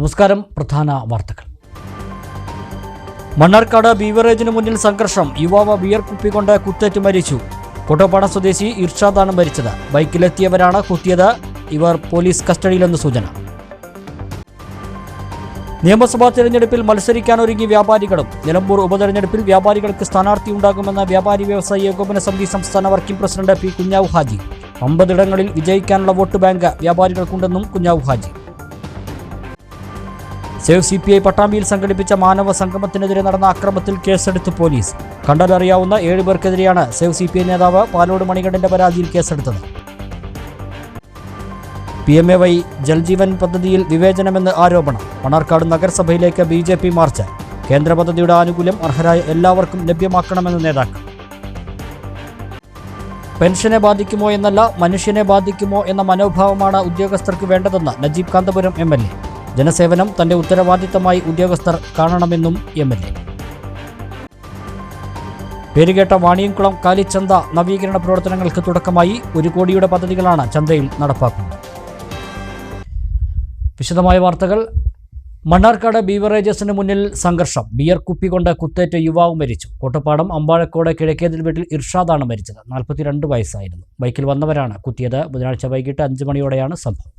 നമസ്കാരം. പ്രധാന വാർത്തകൾ. മണ്ണാർക്കാട് ബീവറേജിന് മുന്നിൽ സംഘർഷം. യുവാവ് ബിയർ കുപ്പി കൊണ്ട് കുത്തേറ്റ് മരിച്ചു. കൊട്ടോപ്പാട സ്വദേശി ഇർഷാദാണ് മരിച്ചത്. ബൈക്കിലെത്തിയവരാണ് കുത്തിയത്. ഇവർ പോലീസ് കസ്റ്റഡിയിലെന്ന് സൂചന. നിയമസഭാ തെരഞ്ഞെടുപ്പിൽ മത്സരിക്കാനൊരുങ്ങി വ്യാപാരികളും നിലമ്പൂർ ഉപതെരഞ്ഞെടുപ്പിൽ വ്യാപാരികൾക്ക് സ്ഥാനാർത്ഥി ഉണ്ടാകുമെന്ന വ്യാപാരി വ്യവസായി ഏകോപന സമിതി സംസ്ഥാന working president P Kunjavu Haji. ഒമ്പതിടങ്ങളിൽ വിജയിക്കാനുള്ള vote bank വ്യാപാരികൾക്കുണ്ടെന്നും Kunjavu Haji. Save C P I പട്ടാമ്പിയിൽ സംഘടിപ്പിച്ച മാനവ സംഗമത്തിനെതിരെ നടന്ന അക്രമത്തിൽ കേസെടുത്ത് പോലീസ്. കണ്ടാലറിയാവുന്ന ഏഴുപേർക്കെതിരെയാണ് സേവ് സി പി ഐ നേതാവ് പാലോട് മണികണ്ഠന്റെ പരാതിയിൽ കേസെടുത്തത്. P M A Y Jaljeevan പദ്ധതിയിൽ വിവേചനമെന്ന് ആരോപണം. മണർക്കാട് നഗരസഭയിലേക്ക് ബി ജെ പി മാർച്ച്. കേന്ദ്ര പദ്ധതിയുടെ ആനുകൂല്യം അർഹരായ എല്ലാവർക്കും ലഭ്യമാക്കണമെന്ന് നേതാക്കൾ. പെൻഷനെ ബാധിക്കുമോ എന്നല്ല മനുഷ്യനെ ബാധിക്കുമോ എന്ന മനോഭാവമാണ് ഉദ്യോഗസ്ഥർക്ക് വേണ്ടതെന്ന് നജീബ് കാന്തപുരം എം. ജനസേവനം തന്റെ ഉത്തരവാദിത്തമായി ഉദ്യോഗസ്ഥർ കാണണമെന്നും എം പേരുകേട്ട വാണിയംകുളം കാലിച്ചന്ത നവീകരണ പ്രവർത്തനങ്ങൾക്ക് തുടക്കമായി ഒരു കോടിയുടെ പദ്ധതികളാണ് ചന്തയിൽ നടപ്പാക്കുന്നത്. വിശദമായ വാർത്തകൾ. മണ്ണാർക്കാട് ബീവറേജസിന് മുന്നിൽ സംഘർഷം. ബിയർ കുപ്പി കൊണ്ട് കുത്തേറ്റ യുവാവ് മരിച്ചു. കോട്ടപ്പാടം അമ്പാഴക്കോട് കിഴക്കേതിൽ വീട്ടിൽ ഇർഷാദാണ് മരിച്ചത്. നാൽപ്പത്തിരണ്ട് വയസ്സായിരുന്നു. ബൈക്കിൽ വന്നവരാണ് കുത്തിയത്. ബുധനാഴ്ച വൈകിട്ട് അഞ്ച് മണിയോടെയാണ് സംഭവം.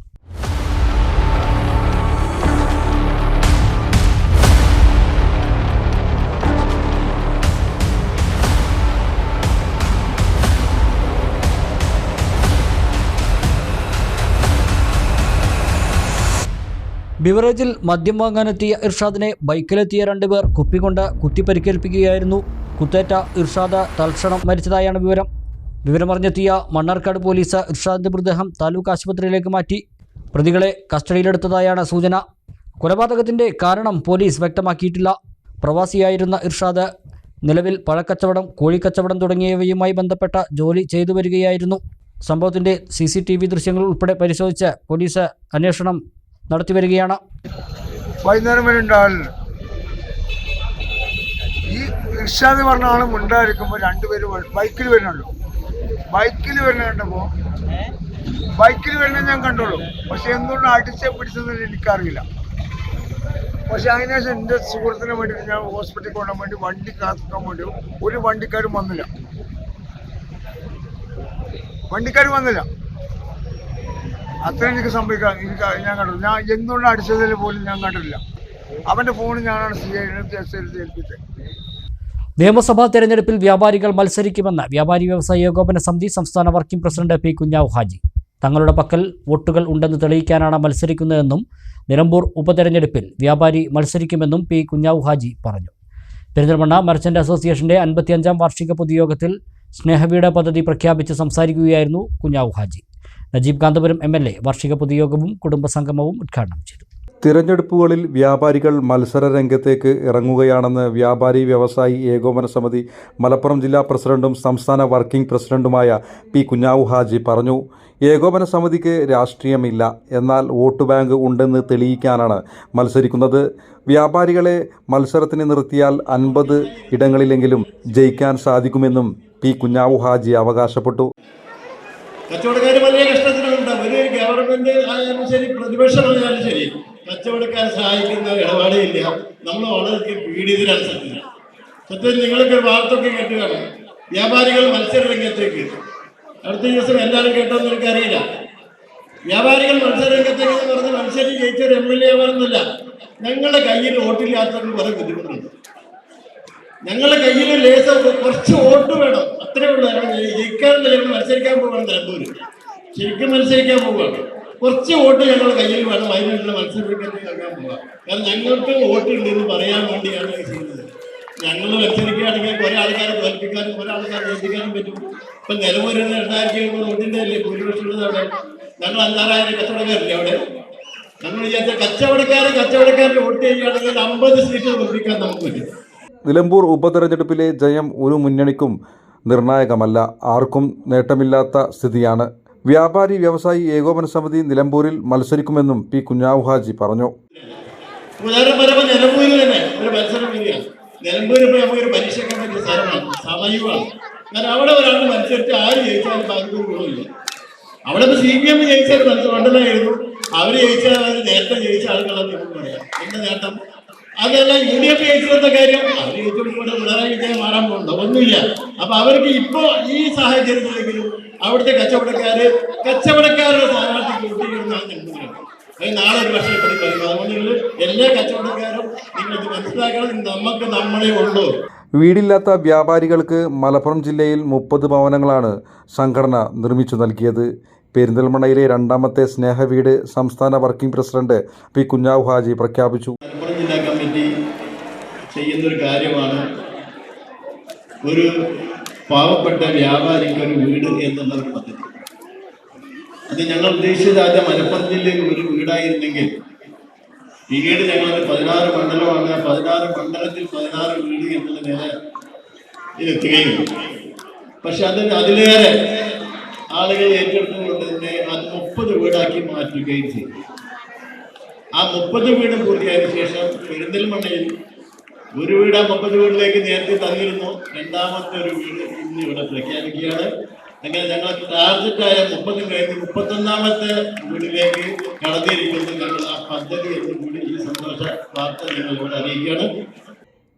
ബിവറേജിൽ മദ്യം വാങ്ങാനെത്തിയ ഇർഷാദിനെ ബൈക്കിലെത്തിയ രണ്ടുപേർ കുപ്പികൊണ്ട് കുത്തി പരിക്കേൽപ്പിക്കുകയായിരുന്നു കുത്തേറ്റ ഇർഷാദ് തൽക്ഷണം മരിച്ചതായാണ് വിവരം. വിവരമറിഞ്ഞെത്തിയ മണ്ണാർക്കാട് പോലീസ് ഇർഷാദിന്റെ മൃതദേഹം താലൂക്ക് ആശുപത്രിയിലേക്ക് മാറ്റി. പ്രതികളെ കസ്റ്റഡിയിലെടുത്തതായാണ് സൂചന. കൊലപാതകത്തിന്റെ കാരണം പോലീസ് വ്യക്തമാക്കിയിട്ടില്ല. പ്രവാസിയായിരുന്ന ഇർഷാദ് നിലവിൽ പഴക്കച്ചവടം കോഴിക്കച്ചവടം തുടങ്ങിയവയുമായി ബന്ധപ്പെട്ട ജോലി ചെയ്തു വരികയായിരുന്നു സംഭവത്തിന്റെ സി ദൃശ്യങ്ങൾ ഉൾപ്പെടെ പരിശോധിച്ച് പോലീസ് അന്വേഷണം നടത്തി വരികയാണ് വൈകുന്നേരം വരെ ഉണ്ടാവില്ല ഈ ഇർഷാദ് പറഞ്ഞ ആൾ മുണ്ടായിരിക്കുമ്പോൾ ബൈക്കിൽ വരുന്നുള്ളൂ ബൈക്കിൽ വരുന്ന കണ്ടപ്പോൾ ബൈക്കിൽ വരുന്നത് ഞാൻ കണ്ടോളൂ. പക്ഷെ എന്തുകൊണ്ട് അടിച്ച പിടിച്ചതെന്ന് എനിക്കറിയില്ല. പക്ഷെ അതിനുശേഷം എന്റെ സുഹൃത്തിനെ വേണ്ടിയിട്ട് ഞാൻ ഹോസ്പിറ്റലിൽ കൊണ്ടാൻ വേണ്ടി വണ്ടി കാത്തിക്കാൻ വേണ്ടി ഒരു വണ്ടിക്കാരും വന്നില്ല. വണ്ടിക്കാരും വന്നില്ല. അത്ര എനിക്ക് സംഭവിക്കാം എനിക്ക് ഞാൻ കണ്ടു ഞാൻ എന്തുകൊണ്ട് അടിച്ചതിൽ പോലും ഞാൻ കണ്ടില്ല അവന്റെ ഫോൺ ഞാനാണ് സി ഐ ഏൽപ്പിച്ചത്. നിയമസഭാ തെരഞ്ഞെടുപ്പിൽ വ്യാപാരികൾ മത്സരിക്കുമെന്ന് വ്യാപാരി വ്യവസായ ഏകോപന സമിതി സംസ്ഥാന working president P Kunjavu Haji. തങ്ങളുടെ പക്കൽ വോട്ടുകൾ ഉണ്ടെന്ന് തെളിയിക്കാനാണ് മത്സരിക്കുന്നതെന്നും നിലമ്പൂർ ഉപതെരഞ്ഞെടുപ്പിൽ വ്യാപാരി മത്സരിക്കുമെന്നും പി കുഞ്ഞാവ് ഹാജി പറഞ്ഞു. പെരിന്തൽമണ്ണ മർച്ചന്റ് അസോസിയേഷന്റെ അൻപത്തിയഞ്ചാം വാർഷിക പൊതുയോഗത്തിൽ സ്നേഹവീട പദ്ധതി പ്രഖ്യാപിച്ച് സംസാരിക്കുകയായിരുന്നു Kunjavu Haji. Najeeb Kanthapuram M L A വാർഷിക പൊതുയോഗവും കുടുംബസംഗമവും ഉദ്ഘാടനം ചെയ്തു. തിരഞ്ഞെടുപ്പുകളിൽ വ്യാപാരികൾ മത്സര രംഗത്തേക്ക് ഇറങ്ങുകയാണെന്ന് വ്യാപാരി വ്യവസായി ഏകോപന സമിതി മലപ്പുറം ജില്ലാ പ്രസിഡന്റും സംസ്ഥാന വർക്കിംഗ് പ്രസിഡന്റുമായ പി കുഞ്ഞാവു ഹാജി പറഞ്ഞു ഏകോപന സമിതിക്ക് രാഷ്ട്രീയമില്ല. എന്നാൽ വോട്ട് ബാങ്ക് ഉണ്ടെന്ന് തെളിയിക്കാനാണ് മത്സരിക്കുന്നത്. വ്യാപാരികളെ മത്സരത്തിന് നിർത്തിയാൽ അൻപത് ഇടങ്ങളിലെങ്കിലും ജയിക്കാൻ സാധിക്കുമെന്നും പി കുഞ്ഞാവു ഹാജി അവകാശപ്പെട്ടു. കച്ചവടക്കാർ വലിയ കഷ്ടത്തിലുണ്ട് ഒരു ഗവൺമെന്റ് ആയാലും ശരി പ്രതിപക്ഷമായാലും ശരി കച്ചവടക്കാരെ സഹായിക്കുന്ന ഇടപാടേ ഇല്ല. നമ്മൾ വളരെ പീഡിതരാണ് സത്യം സത്യം നിങ്ങൾക്ക് ഒരു കേട്ട് കാണും. വ്യാപാരികൾ മത്സര രംഗത്തേക്ക് അടുത്ത ദിവസം എല്ലാവരും കേട്ടോന്ന് എനിക്കറിയില്ല. വ്യാപാരികൾ മത്സര രംഗത്തേക്ക് എന്ന് പറഞ്ഞ് മത്സരം ജയിച്ചൊരു എം എൽ എ ആവാറൊന്നുമില്ല ഞങ്ങളുടെ കയ്യിൽ വോട്ടില്ലാത്തവർക്ക് വളരെ ബുദ്ധിമുട്ടുണ്ട്. ഞങ്ങളുടെ കയ്യിൽ ലേസർ കുറച്ച് വോട്ട് വേണം. അത്രേ ഉള്ളൂ. ജയിക്കാറില്ല മത്സരിക്കാൻ പോവാണ് നിലമ്പൂര്. ശരിക്കും മത്സരിക്കാൻ പോവാണ്. കുറച്ച് വോട്ട് ഞങ്ങളുടെ കയ്യിൽ വേണം. അതിനുള്ള മത്സരിക്കാൻ നൽകാൻ പോവാം. കാരണം ഞങ്ങൾക്ക് വോട്ട് ഉണ്ട് എന്ന് പറയാൻ വേണ്ടിയാണ് ചെയ്യുന്നത്. ഞങ്ങൾ മത്സരിക്കുകയാണെങ്കിൽ കുറെ ആൾക്കാരെ തോൽപ്പിക്കാനും കുറെ ആൾക്കാരെ ജയിപ്പിക്കാനും പറ്റും. ഇപ്പൊ നിലമ്പൂരിൽ രണ്ടായിരത്തി എഴുപത് വോട്ടിന്റെ അല്ലേ ഭൂരിപക്ഷം അവിടെ? ഞങ്ങൾ അഞ്ചാറായിരം കച്ചവടക്കാരില്ലേ അവിടെ? ഞങ്ങൾ വിചാരിച്ച കച്ചവടക്കാരെ കച്ചവടക്കാരുടെ വോട്ട് ചെയ്യുകയാണെങ്കിൽ അമ്പത് സീറ്റ് തോൽപ്പിക്കാൻ നമുക്ക് പറ്റും. നിലമ്പൂർ ഉപതെരഞ്ഞെടുപ്പിലെ ജയം ഒരു മുന്നണിക്കും നിർണായകമല്ല. ആർക്കും നേട്ടമില്ലാത്ത സ്ഥിതിയാണ്. വ്യാപാരി വ്യവസായി ഏകോപന സമിതി നിലമ്പൂരിൽ മത്സരിക്കുമെന്നും പി കുഞ്ഞാവു ഹാജി പറഞ്ഞു. അവിടെ ഒരാൾ മത്സരിച്ച് ആര് ജയിച്ചാലും ഗുണമില്ല അവിടെ സി പി എം മത്സരം. ജയിച്ചാൽ അവർ നേരത്തെ ജയിച്ച പറയാം. എന്റെ നേട്ടം? അതല്ല യു ഡി എഫ് ഏറ്റെടുത്ത കാര്യം. അവർ ഏറ്റെടുക്കുമ്പോൾ പിണറായി വിജയൻ മാറാൻ പോകുന്നുണ്ടോ. ഒന്നുമില്ല. അപ്പൊ അവർക്ക് ഇപ്പോ ഈ സാഹചര്യത്തിലെങ്കിലും അവിടുത്തെ കച്ചവടക്കാര് കച്ചവടക്കാരുടെ സ്ഥാനാർത്ഥിക്ക് നിൽക്കുന്നത് അത് നാളെ ഒരു പക്ഷേ വരും അതുകൊണ്ട് എല്ലാ കച്ചവടക്കാരും നിങ്ങൾക്ക് മനസ്സിലാക്കണം. നമുക്ക് നമ്മളെ ഉള്ളൂ. വീടില്ലാത്ത വ്യാപാരികൾക്ക് മലപ്പുറം ജില്ലയിൽ മുപ്പത് ഭവനങ്ങളാണ് സംഘടന നിർമ്മിച്ചു നൽകിയത്. പെരിന്തൽമണ്ണയിലെ രണ്ടാമത്തെ സ്നേഹവീട് സംസ്ഥാന working president P Kunjavu Haji പ്രഖ്യാപിച്ചു. മലപ്പുറം ജില്ലാ കമ്മിറ്റി ചെയ്യുന്നൊരു കാര്യമാണ് ഒരു പാവപ്പെട്ട വ്യാപാരിക്ക് ഒരു വീട് എന്നുള്ള പദ്ധതി. അത് ഞങ്ങൾ ഉദ്ദേശിച്ചത് ആദ്യം മലപ്പുറം ജില്ലയിൽ ഒരു വീടായിരുന്നെങ്കിൽ പിന്നീട് ഞങ്ങൾ പതിനാറ് മണ്ഡലമാണ്. പതിനാറ് മണ്ഡലത്തിൽ പതിനാറ് വീട് എന്നുള്ള നില എത്തുകയും പക്ഷെ അതിന് അതിലേറെ ആളുകൾ ഏറ്റെടുത്തുകൊണ്ട് തന്നെ അത് മുപ്പത് വീടാക്കി മാറ്റുകയും ചെയ്തു. ആ മുപ്പത് വീട് പൂർത്തിയായതിനു ശേഷം പെരിന്തൽമണ്ണയിൽ ഒരു വീട് മുപ്പത് വീടിലേക്ക് നേരത്തെ തന്നിരുന്നു. രണ്ടാമത്തെ ഒരു വീട് ഇന്ന് ഇവിടെ പ്രഖ്യാപിക്കുകയാണ്. അങ്ങനെ ഞങ്ങൾ ടാർഗറ്റായ മുപ്പത് കഴിഞ്ഞ് മുപ്പത്തൊന്നാമത്തെ വീടിലേക്ക് കടന്നിരിക്കുന്നു. ഞങ്ങൾ ആ പദ്ധതി എന്ന് കൂടി ഈ സന്തോഷ വാർത്ത ഞങ്ങൾ ഇവിടെ അറിയിക്കുകയാണ്.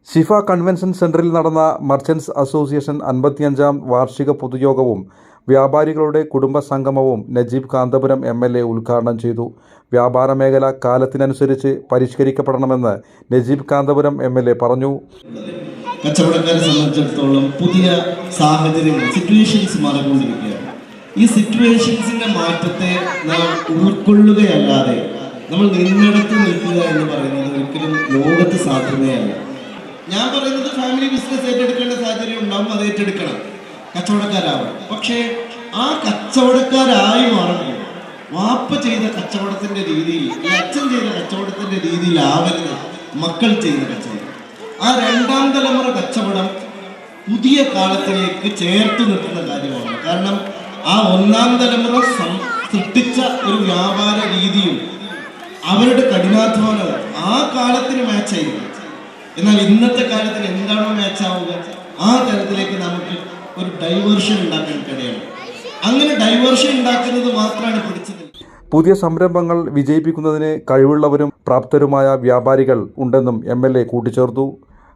ഷിഫ കൺവെൻഷൻ സെന്ററിൽ നടന്ന മർച്ചൻസ് അസോസിയേഷൻ അൻപത്തിയഞ്ചാം വാർഷിക പൊതുയോഗവും വ്യാപാരികളുടെ കുടുംബ സംഗമവും Najeeb Kanthapuram M L A ഉദ്ഘാടനം ചെയ്തു. വ്യാപാര മേഖല കാലത്തിനനുസരിച്ച് പരിഷ്കരിക്കപ്പെടണമെന്ന് Najeeb Kanthapuram M L A പറഞ്ഞു. കച്ചവടക്കാരെ സംബന്ധിച്ചിടത്തോളം പുതിയ സാഹചര്യങ്ങൾ സിറ്റുവേഷൻസ് മാറിക്കൊണ്ടിരിക്കുകയാണ്. ഈ സിറ്റുവേഷൻസിന്റെ മാറ്റത്തെ നാം ഉൾക്കൊള്ളുകയല്ലാതെ നമ്മൾ നിന്നിടത്ത് നിൽക്കുക എന്ന് പറയുന്നത് ഒരിക്കലും ലോകത്ത് സാധ്യതയല്ല ഞാൻ പറയുന്നത് ഫാമിലി ബിസിനസ് ഏറ്റെടുക്കേണ്ട സാഹചര്യം ഉണ്ടാവും അത് ഏറ്റെടുക്കണം. കച്ചവടക്കാരാവണം പക്ഷേ ആ കച്ചവടക്കാരായി മാറുമ്പോൾ വാപ്പ ചെയ്ത കച്ചവടത്തിന്റെ രീതിയിൽ അച്ഛൻ ചെയ്ത കച്ചവടത്തിന്റെ രീതിയിലാവരുത് മക്കൾ ചെയ്ത കച്ചവടം. ആ രണ്ടാം തലമുറ കച്ചവടം പുതിയ കാലത്തിലേക്ക് ചേർത്ത് നിർത്തുന്ന കാര്യമാണ്. കാരണം ആ ഒന്നാം തലമുറ സൃഷ്ടിച്ച ഒരു വ്യാപാര രീതിയും അവരുടെ കഠിനാധ്വാനവും ആ കാലത്തിന് മാച്ച് ആയിരുന്നു എന്നാൽ ഇന്നത്തെ കാലത്തിന് എന്താണോ മാച്ച് ആവുക? ആ തലത്തിലേക്ക് നമുക്ക് ഒരു ഡൈവേർഷൻ ഉണ്ടാക്കാൻ അങ്ങനെ ഡൈവേർഷൻ ഉണ്ടാക്കുന്നത് മാത്രമാണ് പിടിച്ചത്. പുതിയ സംരംഭങ്ങൾ വിജയിപ്പിക്കുന്നതിന് കഴിവുള്ളവരും പ്രാപ്തരുമായ വ്യാപാരികൾ ഉണ്ടെന്നും എം എൽ എ കൂട്ടിച്ചേർത്തു.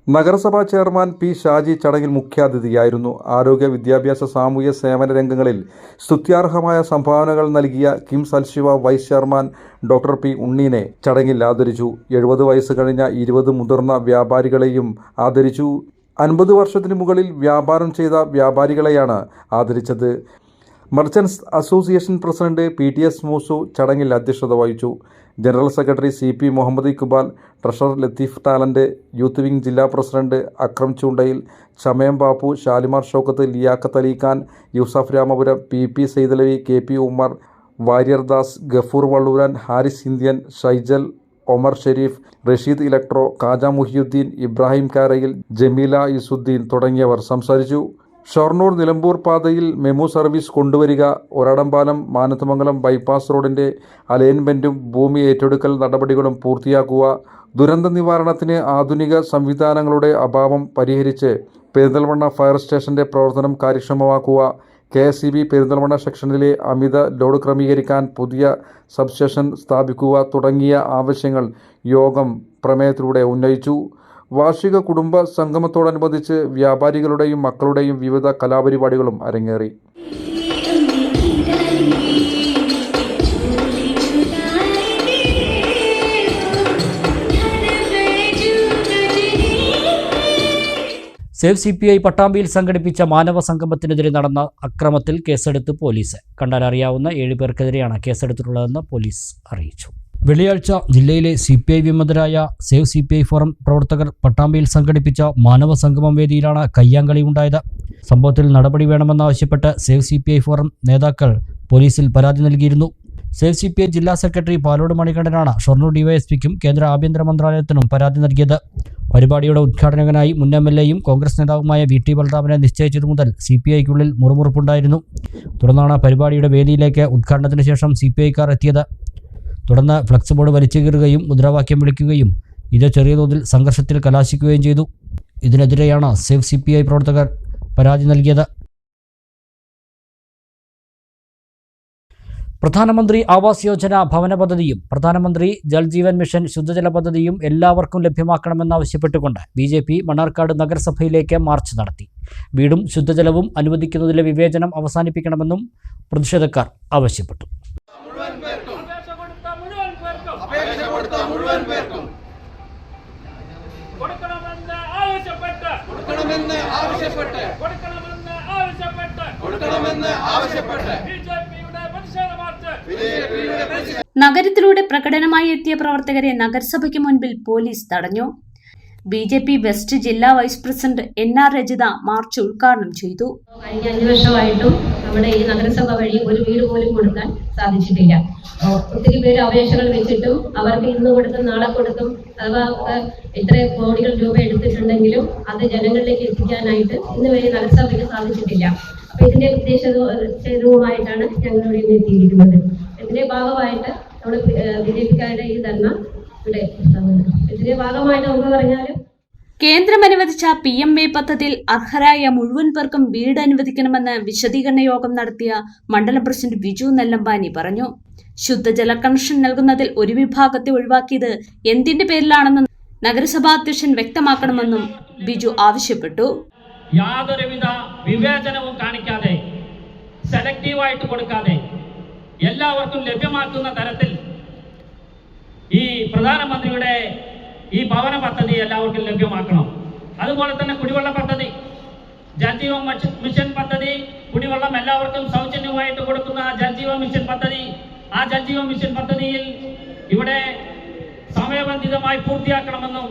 നഗരസഭാ ചെയർമാൻ പി ഷാജി ചടങ്ങിൽ മുഖ്യാതിഥിയായിരുന്നു. ആരോഗ്യ വിദ്യാഭ്യാസ സാമൂഹ്യ സേവന രംഗങ്ങളിൽ സ്തുത്യാർഹമായ സംഭാവനകൾ നൽകിയ കിം സൽശിവ വൈസ് ചെയർമാൻ ഡോക്ടർ പി ഉണ്ണീനെ ചടങ്ങിൽ ആദരിച്ചു. എഴുപത് വയസ്സ് കഴിഞ്ഞ ഇരുപത് മുതിർന്ന വ്യാപാരികളെയും ആദരിച്ചു. അൻപത് വർഷത്തിന് മുകളിൽ വ്യാപാരം ചെയ്ത വ്യാപാരികളെയാണ് ആദരിച്ചത്. Merchants association president P T S Moosu ചടങ്ങിൽ അധ്യക്ഷത വഹിച്ചു. General secretary C P Muhammad Iqbal treasurer Latheef talent youth wing ജില്ലാ പ്രസിഡന്റ് അക്രം ചൂണ്ടയിൽ Chamayam Bappu Shalimar Shoukath Liyaqat Ali Khan Yusuf Ramapuram P P Saidalavi K P Ummer Warrier Das Gafoor Valluran Haris Indian Shaijal Omar Shareef Rasheed electro Kaja Muhiyuddeen Ibrahim കാരയിൽ Jameela Izzuddeen തുടങ്ങിയവർ സംസാരിച്ചു. ഷൊർണൂർ നിലമ്പൂർ പാതയിൽ MEMU service കൊണ്ടുവരിക ഒരടംപാലം Manathamangalam bypass റോഡിന്റെ അലൈൻമെന്റും ഭൂമി ഏറ്റെടുക്കൽ നടപടികളും പൂർത്തിയാക്കുക ദുരന്ത നിവാരണത്തിന് ആധുനിക സംവിധാനങ്ങളുടെ അഭാവം പരിഹരിച്ച് പെരിന്തൽമണ്ണ ഫയർ സ്റ്റേഷന്റെ പ്രവർത്തനം കാര്യക്ഷമമാക്കുക K S C B Perinthalmanna സെക്ഷനിലെ അമിത ലോഡ് ക്രമീകരിക്കാൻ പുതിയ സബ്സ്റ്റേഷൻ സ്ഥാപിക്കുക തുടങ്ങിയ ആവശ്യങ്ങൾ യോഗം പ്രമേയത്തിലൂടെ ഉന്നയിച്ചു. വാർഷിക കുടുംബ സംഗമത്തോടനുബന്ധിച്ച് വ്യാപാരികളുടെയും മക്കളുടെയും വിവിധ കലാപരിപാടികളും അരങ്ങേറി. സേവ് സി പി ഐ പട്ടാമ്പിയിൽ സംഘടിപ്പിച്ച മാനവ സംഗമത്തിനെതിരെ നടന്ന അക്രമത്തിൽ കേസെടുത്ത് പോലീസ്. കണ്ടാൽ അറിയാവുന്ന ഏഴ് പേർക്കെതിരെയാണ് കേസെടുത്തിട്ടുള്ളതെന്ന് പോലീസ് അറിയിച്ചു. വെള്ളിയാഴ്ച ജില്ലയിലെ C P I വിമതരായ save C P I forum പ്രവർത്തകർ പട്ടാമ്പിയിൽ സംഘടിപ്പിച്ച മാനവ സംഗമം വേദിയിലാണ് കയ്യാങ്കളി ഉണ്ടായത്. സംഭവത്തിൽ നടപടി വേണമെന്നാവശ്യപ്പെട്ട് save C P I forum നേതാക്കൾ പോലീസിൽ പരാതി നൽകിയിരുന്നു. സേവ് സി പി ഐ ജില്ലാ സെക്രട്ടറി പാലോട് മണികണ്ഠനാണ് ഷൊർണൂർ ഡിവൈഎസ്പിക്കും കേന്ദ്ര ആഭ്യന്തര മന്ത്രാലയത്തിനും പരാതി നൽകിയത്. പരിപാടിയുടെ ഉദ്ഘാടകനായി മുൻ എം എൽ എയും കോൺഗ്രസ് നേതാവുമായ വി ടി ബലറാമിനെ നിശ്ചയിച്ചതു മുതൽ സി പി ഐക്കുള്ളിൽ മുറുമുറുപ്പുണ്ടായിരുന്നു. തുടർന്നാണ് പരിപാടിയുടെ വേദിയിലേക്ക് ഉദ്ഘാടനത്തിന് ശേഷം സി പി ഐക്കാർ എത്തിയത്. തുടർന്ന് ഫ്ലക്സ് ബോർഡ് വലിച്ചു കീറുകയും മുദ്രാവാക്യം വിളിക്കുകയും ഇത് ചെറിയ തോതിൽ സംഘർഷത്തിൽ കലാശിക്കുകയും ചെയ്തു. ഇതിനെതിരെയാണ് സേഫ് സി പി ഐ പ്രവർത്തകർ പരാതി നൽകിയത്. പ്രധാനമന്ത്രി ആവാസ് യോജന ഭവന പദ്ധതിയും പ്രധാനമന്ത്രി ജൽജീവൻ മിഷൻ ശുദ്ധജല പദ്ധതിയും എല്ലാവർക്കും ലഭ്യമാക്കണമെന്നാവശ്യപ്പെട്ടുകൊണ്ട് ബി ജെ പി മണ്ണാർക്കാട് നഗരസഭയിലേക്ക് മാർച്ച് നടത്തി. വീടും ശുദ്ധജലവും അനുവദിക്കുന്നതിലെ വിവേചനം അവസാനിപ്പിക്കണമെന്നും പ്രതിഷേധക്കാർ ആവശ്യപ്പെട്ടു. കൊടുക്കണമെന്ന് ആവശ്യപ്പെട്ട്. കൊടുക്കണമെന്ന് ആവശ്യപ്പെട്ട് കൊടുക്കണമെന്ന് ആവശ്യപ്പെട്ട് കൊടുക്കണമെന്ന് ആവശ്യപ്പെട്ട് ബി ജെ പിയുടെ പ്രതിഷേധ മാർച്ച് നഗരത്തിലൂടെ പ്രകടനമായി എത്തിയ പ്രവർത്തകരെ നഗരസഭയ്ക്ക് മുൻപിൽ പോലീസ് തടഞ്ഞു. ബി ജെ പി വെസ്റ്റ് ജില്ലാ vice president N R Rajitha march ഉദ്ഘാടനം ചെയ്തു. കഴിഞ്ഞ അഞ്ചു വർഷമായിട്ടും നമ്മുടെ ഈ നഗരസഭ വഴി ഒരു വീട് പോലും കൊടുക്കാൻ സാധിച്ചിട്ടില്ല. ഒത്തിരി പേര് അപേക്ഷകൾ വെച്ചിട്ടും അവർക്ക് ഇന്ന് കൊടുക്കും നാളെ കൊടുക്കും അഥവാ എത്ര കോടികൾ രൂപ എടുത്തിട്ടുണ്ടെങ്കിലും അത് ജനങ്ങളിലേക്ക് എത്തിക്കാനായിട്ട് ഇന്ന് വരെ നഗരസഭയ്ക്ക് സാധിച്ചിട്ടില്ല. അപ്പൊ ഇതിന്റെ ഉദ്ദേശവുമായിട്ടാണ് ഞങ്ങൾ ഇവിടെ ഇന്ന് എത്തിയിരിക്കുന്നത്. ഇതിന്റെ ഭാഗമായിട്ട് നമ്മുടെ ബി ജെ പിക്കാരുടെ ഈ ധർമ്മ ഇവിടെ ഇതിന്റെ ഭാഗമായിട്ട് നമുക്ക് പറഞ്ഞാൽ കേന്ദ്രം അനുവദിച്ച പി എം എ പദ്ധതിയിൽ അർഹരായ മുഴുവൻ പേർക്കും വീട് അനുവദിക്കണമെന്ന് വിശദീകരണ യോഗം നടത്തിയ മണ്ഡലം പ്രസിഡന്റ് ബിജു നെല്ലമ്പാനി പറഞ്ഞു. ശുദ്ധജല കണക്ഷൻ നൽകുന്നതിൽ ഒരു വിഭാഗത്തെ ഒഴിവാക്കിയത് എന്തിന്റെ പേരിലാണെന്ന് നഗരസഭാ അധ്യക്ഷൻ വ്യക്തമാക്കണമെന്നും ബിജു ആവശ്യപ്പെട്ടു. യാതൊരുവിധ വിവേചനവും കാണിക്കാതെ സെലക്റ്റീവായിട്ട് കൊടുക്കാതെ എല്ലാവർക്കും ലഭ്യമാക്കുന്ന തരത്തിൽ ഈ പ്രധാനമന്ത്രിയുടെ ഈ ഭവന പദ്ധതി എല്ലാവർക്കും ലഭ്യമാക്കണം. അതുപോലെ തന്നെ കുടിവെള്ള പദ്ധതി ജൽജീവൻ മിഷൻ- മിഷൻ പദ്ധതി കുടിവെള്ളം എല്ലാവർക്കും സൗജന്യമായിട്ട് കൊടുക്കുന്ന ജൽജീവ മിഷൻ പദ്ധതി ആ ജൽജീവ മിഷൻ പദ്ധതിയിൽ ഇവിടെ സമയബന്ധിതമായി പൂർത്തിയാക്കണമെന്നും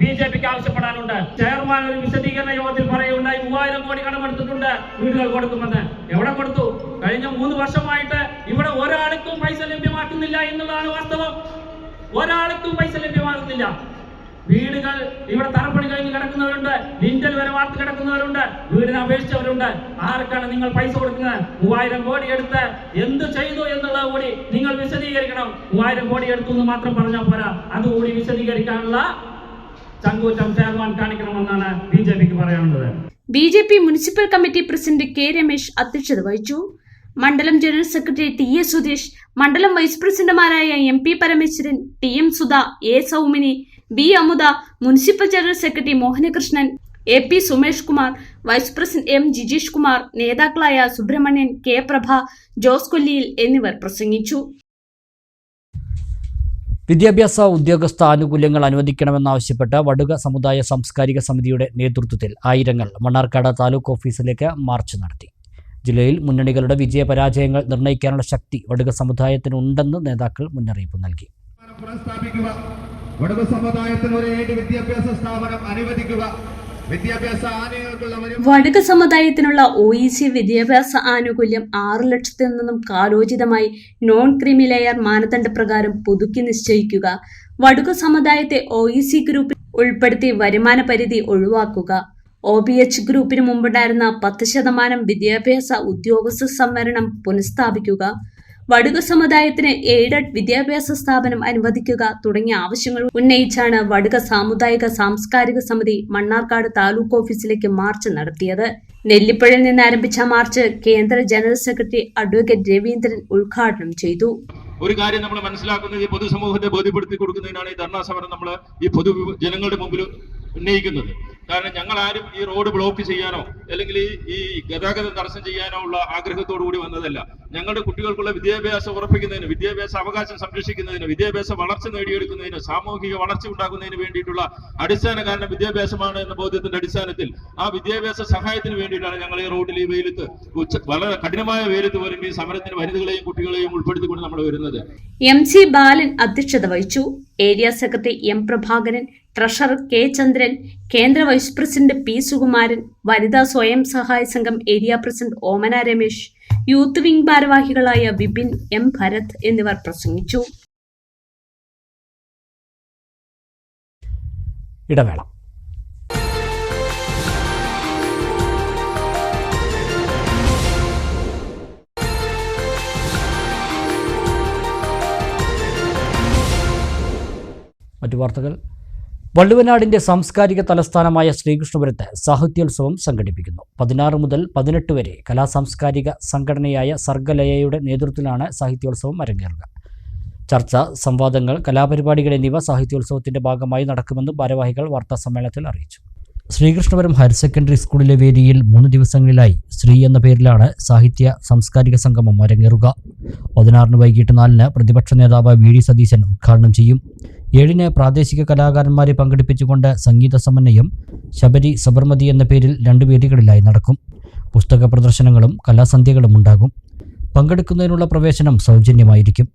ബി ജെ പിക്ക് ആവശ്യപ്പെടാനുണ്ട്. ചെയർമാൻ ഒരു വിശദീകരണ യോഗത്തിൽ പറയുണ്ടായി മൂവായിരം കോടി കടമെടുത്തിട്ടുണ്ട് വീടുകൾ കൊടുക്കുമെന്ന്. എവിടെ കൊടുത്തു? കഴിഞ്ഞ മൂന്ന് വർഷമായിട്ട് ഇവിടെ ഒരാൾക്കും പൈസ ലഭ്യമാക്കുന്നില്ല എന്നുള്ളതാണ് വാസ്തവം. ഒരാൾക്കും പൈസ ലഭ്യമാകുന്നില്ല. വീടുകൾ ഇവിടെ തറപ്പണി കഴിഞ്ഞ് കിടക്കുന്നവരുണ്ട്. ലിൻഡൽ വരെ വാർത്ത് കിടക്കുന്നവരുണ്ട്. വീടിന് അപേക്ഷിച്ചവരുണ്ട്. ആർക്കാണ് നിങ്ങൾ പൈസ കൊടുക്കുന്നത്? മൂവായിരം കോടി എടുത്ത് എന്ത് ചെയ്തു എന്നുള്ളത് കൂടി നിങ്ങൾ വിശദീകരിക്കണം. മൂവായിരം കോടി എടുത്തു എന്ന് മാത്രം പറഞ്ഞാൽ പോരാ. അതുകൂടി വിശദീകരിക്കാനുള്ള B J P municipal committee president K Ramesh അധ്യക്ഷത വഹിച്ചു. മണ്ഡലം general secretary T A Sudheesh മണ്ഡലം വൈസ് പ്രസിഡന്റുമാരായ M P Parameswaran T M Sudha A Soumini B Amuda municipal general secretary Mohanakrishnan A P Sumesh Kumar vice president M Jijeesh Kumar നേതാക്കളായ Subramanian K Prabha Jose കൊല്ലിയിൽ എന്നിവർ പ്രസംഗിച്ചു. വിദ്യാഭ്യാസ ഉദ്യോഗസ്ഥ ആനുകൂല്യങ്ങൾ അനുവദിക്കണമെന്നാവശ്യപ്പെട്ട് വടുക സമുദായ സാംസ്കാരിക സമിതിയുടെ നേതൃത്വത്തിൽ ആയിരങ്ങൾ മണ്ണാർക്കാട് താലൂക്ക് ഓഫീസിലേക്ക് മാർച്ച് നടത്തി. ജില്ലയിൽ മുന്നണികളുടെ വിജയപരാജയങ്ങൾ നിർണയിക്കാനുള്ള ശക്തി വടുക സമുദായത്തിനുണ്ടെന്ന് നേതാക്കൾ മുന്നറിയിപ്പ് നൽകി. വടുക സമുദായത്തിന് ഒരു വിദ്യാഭ്യാസ സ്ഥാപനം അനുവദിക്കുക. വടുക സമുദായത്തിനുള്ള ഒ ഇ സി വിദ്യാഭ്യാസ ആനുകൂല്യം ആറ് ലക്ഷത്തിൽ നിന്നും കാലോചിതമായി നോൺ ക്രീമി ലെയർ മാനദണ്ഡപ്രകാരം പുതുക്കി നിശ്ചയിക്കുക. വടുക സമുദായത്തെ ഒ ഇ സി ഗ്രൂപ്പിൽ ഉൾപ്പെടുത്തി വരുമാന പരിധി ഒഴിവാക്കുക. ഒ ബി എച്ച് ഗ്രൂപ്പിന് മുമ്പുണ്ടായിരുന്ന പത്ത് ശതമാനം വിദ്യാഭ്യാസ ഉദ്യോഗസ്ഥ സംവരണം പുനഃസ്ഥാപിക്കുക. വടുക സമുദായത്തിന് എയ്ഡഡ് വിദ്യാഭ്യാസ സ്ഥാപനം അനുവദിക്കുക തുടങ്ങിയ ആവശ്യങ്ങൾ ഉന്നയിച്ചാണ് വടുക സാമുദായിക സാംസ്കാരിക സമിതി മണ്ണാർക്കാട് താലൂക്ക് ഓഫീസിലേക്ക് മാർച്ച് നടത്തിയത്. നെല്ലിപ്പുഴയിൽ നിന്ന് ആരംഭിച്ച മാർച്ച് കേന്ദ്ര ജനറൽ സെക്രട്ടറി അഡ്വക്കേറ്റ് രവീന്ദ്രൻ ഉദ്ഘാടനം ചെയ്തു. ഒരു കാര്യം നമ്മൾ മനസ്സിലാക്കുന്നത് ഈ പൊതുസമൂഹത്തെ ബോധ്യപ്പെടുത്തി കൊടുക്കുന്നതിനാണ് ഈ ധർണാ സമരം നമ്മൾ ഈ പൊതു ജനങ്ങളുടെ മുമ്പിൽ ഉന്നയിക്കുന്നത്. കാരണം ഞങ്ങൾ ആരും ഈ റോഡ് ബ്ലോക്ക് ചെയ്യാനോ അല്ലെങ്കിൽ ഈ ഈ ഗതാഗതം തടസ്സം ചെയ്യാനോ ഉള്ള ആഗ്രഹത്തോടു കൂടി വന്നതല്ല. ഞങ്ങളുടെ കുട്ടികൾക്കുള്ള വിദ്യാഭ്യാസം ഉറപ്പിക്കുന്നതിന് വിദ്യാഭ്യാസ അവകാശം സംരക്ഷിക്കുന്നതിന് വിദ്യാഭ്യാസ വളർച്ച നേടിയെടുക്കുന്നതിന് സാമൂഹിക വളർച്ച ഉണ്ടാക്കുന്നതിന് വേണ്ടിയിട്ടുള്ള അടിസ്ഥാന കാരണം വിദ്യാഭ്യാസമാണ് എന്ന ബോധ്യത്തിന്റെ അടിസ്ഥാനത്തിൽ ആ വിദ്യാഭ്യാസ സഹായത്തിന് വേണ്ടിയിട്ടാണ് ഞങ്ങൾ ഈ റോഡിൽ ഈ വെയിലത്ത് വളരെ കഠിനമായ വെയിലത്ത് പോലും ഈ സമരത്തിന് വനിതകളെയും കുട്ടികളെയും ഉൾപ്പെടുത്തിക്കൊണ്ട് നമ്മൾ വരുന്നത്. എം സി ബാലൻ അധ്യക്ഷത വഹിച്ചു. Area secretary M Prabhakaran treasurer K Chandran കേന്ദ്ര വൈസ് പ്രസിഡന്റ് പി സുകുമാരൻ വനിതാ സ്വയം സഹായ സംഘം area president Omana Ramesh youth wing ഭാരവാഹികളായ വിപിൻ എം ഭരത് എന്നിവർ പ്രസംഗിച്ചു. ഇടവേള. മറ്റു വാർത്തകൾ. വള്ളുവനാടിന്റെ സാംസ്കാരിക തലസ്ഥാനമായ ശ്രീകൃഷ്ണപുരത്ത് സാഹിത്യോത്സവം സംഘടിപ്പിക്കുന്നു. പതിനാറ് മുതൽ പതിനെട്ട് വരെ കലാസാംസ്കാരിക സംഘടനയായ സർഗലയയുടെ നേതൃത്വത്തിലാണ് സാഹിത്യോത്സവം അരങ്ങേറുക. ചർച്ച സംവാദങ്ങൾ കലാപരിപാടികൾ എന്നിവ സാഹിത്യോത്സവത്തിന്റെ ഭാഗമായി നടക്കുമെന്ന് ഭാരവാഹികൾ വാർത്താസമ്മേളനത്തിൽ അറിയിച്ചു. ശ്രീകൃഷ്ണപുരം ഹയർ സെക്കൻഡറി സ്കൂളിലെ വേദിയിൽ മൂന്ന് ദിവസങ്ങളിലായി ശ്രീ എന്ന പേരിലാണ് സാഹിത്യ സാംസ്കാരിക സംഗമം അരങ്ങേറുക. പതിനാറിന് വൈകിട്ട് നാലിന് പ്രതിപക്ഷ നേതാവ് വി ഡി സതീശൻ ഉദ്ഘാടനം ചെയ്യും. ഏഴിന് പ്രാദേശിക കലാകാരന്മാരെ പങ്കെടുപ്പിച്ചുകൊണ്ട് സംഗീത സമന്വയം ശബരി സബർമതി എന്ന പേരിൽ രണ്ട് വേദികളിലായി നടക്കും. പുസ്തക പ്രദർശനങ്ങളും കലാസന്ധ്യകളും ഉണ്ടാകും. പങ്കെടുക്കുന്നതിനുള്ള പ്രവേശനം സൗജന്യമായിരിക്കും.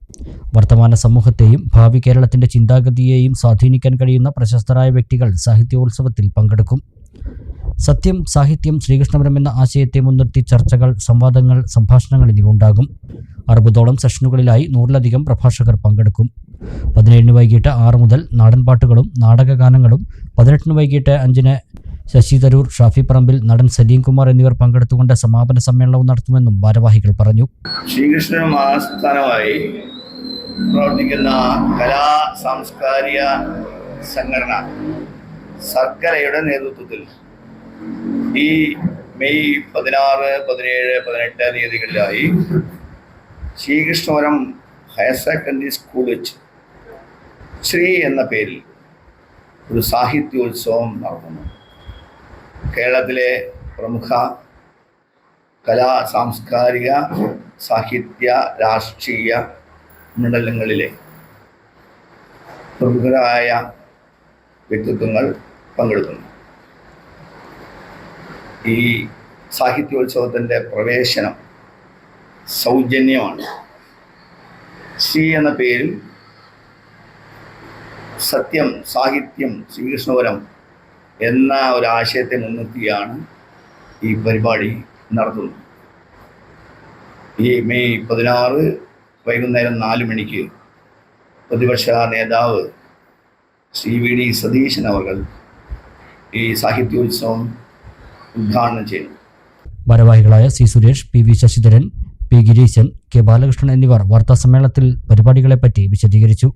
വർത്തമാന സമൂഹത്തെയും ഭാവി കേരളത്തിന്റെ ചിന്താഗതിയെയും സ്വാധീനിക്കാൻ കഴിയുന്ന പ്രശസ്തരായ വ്യക്തികൾ സാഹിത്യോത്സവത്തിൽ പങ്കെടുക്കും. സത്യം സാഹിത്യം ശ്രീകൃഷ്ണപുരം എന്ന ആശയത്തെ മുൻനിർത്തി ചർച്ചകൾ സംവാദങ്ങൾ സംഭാഷണങ്ങൾ എന്നിവ ഉണ്ടാകും. അറുപതോളം സെഷനുകളിലായി നൂറിലധികം പ്രഭാഷകർ പങ്കെടുക്കും. പതിനേഴിന് വൈകിട്ട് ആറ് മുതൽ നാടൻപാട്ടുകളും നാടകഗാനങ്ങളും പതിനെട്ടിന് വൈകിട്ട് അഞ്ചിന് ശശി തരൂർ ഷാഫി പറമ്പിൽ നടൻ സലീം കുമാർ എന്നിവർ പങ്കെടുത്തുകൊണ്ട് സമാപന സമ്മേളനവും നടത്തുമെന്നും ഭാരവാഹികൾ പറഞ്ഞു. ശ്രീകൃഷ്ണ ആസ്ഥാനമായി പ്രവർത്തിക്കുന്ന കലാ സാംസ്കാരിക സംഘടന സർക്കരയുടെ നേതൃത്വത്തിൽ ഈ മെയ് പതിനാറ് പതിനേഴ് പതിനെട്ട് തീയതികളിലായി ശ്രീകൃഷ്ണപുരം ഹയർ സെക്കൻഡറി സ്കൂൾ വെച്ച് ശ്രീ എന്ന പേരിൽ ഒരു സാഹിത്യോത്സവം നടക്കുന്നു. കേരളത്തിലെ പ്രമുഖ കലാ സാംസ്കാരിക സാഹിത്യ രാഷ്ട്രീയ മണ്ഡലങ്ങളിലെ പ്രമുഖരായ വ്യക്തിത്വങ്ങൾ പങ്കെടുക്കുന്നു. ഈ സാഹിത്യോത്സവത്തിന്റെ പ്രവേശനം സൗജന്യമാണ്. ശ്രീ എന്ന പേരിൽ സത്യം സാഹിത്യം ശ്രീകൃഷ്ണപുരം എന്ന ഒരു ആശയത്തെ മുൻനിർത്തിയാണ് ഈ പരിപാടി നടത്തുന്നത്. ഈ മെയ് പതിനാറ് വൈകുന്നേരം നാല് മണിക്ക് പ്രതിപക്ഷ നേതാവ് ശ്രീ വി ഡി സതീശൻ അവർ ഈ സാഹിത്യോത്സവം ഉദ്ഘാടനം ചെയ്യുന്നു ഭാരവാഹികളായ C Suresh P V Sasidharan P Gireesan K Balakrishnan എന്നിവർ വാർത്താസമ്മേളനത്തിൽ പരിപാടികളെപ്പറ്റി വിശദീകരിച്ചു.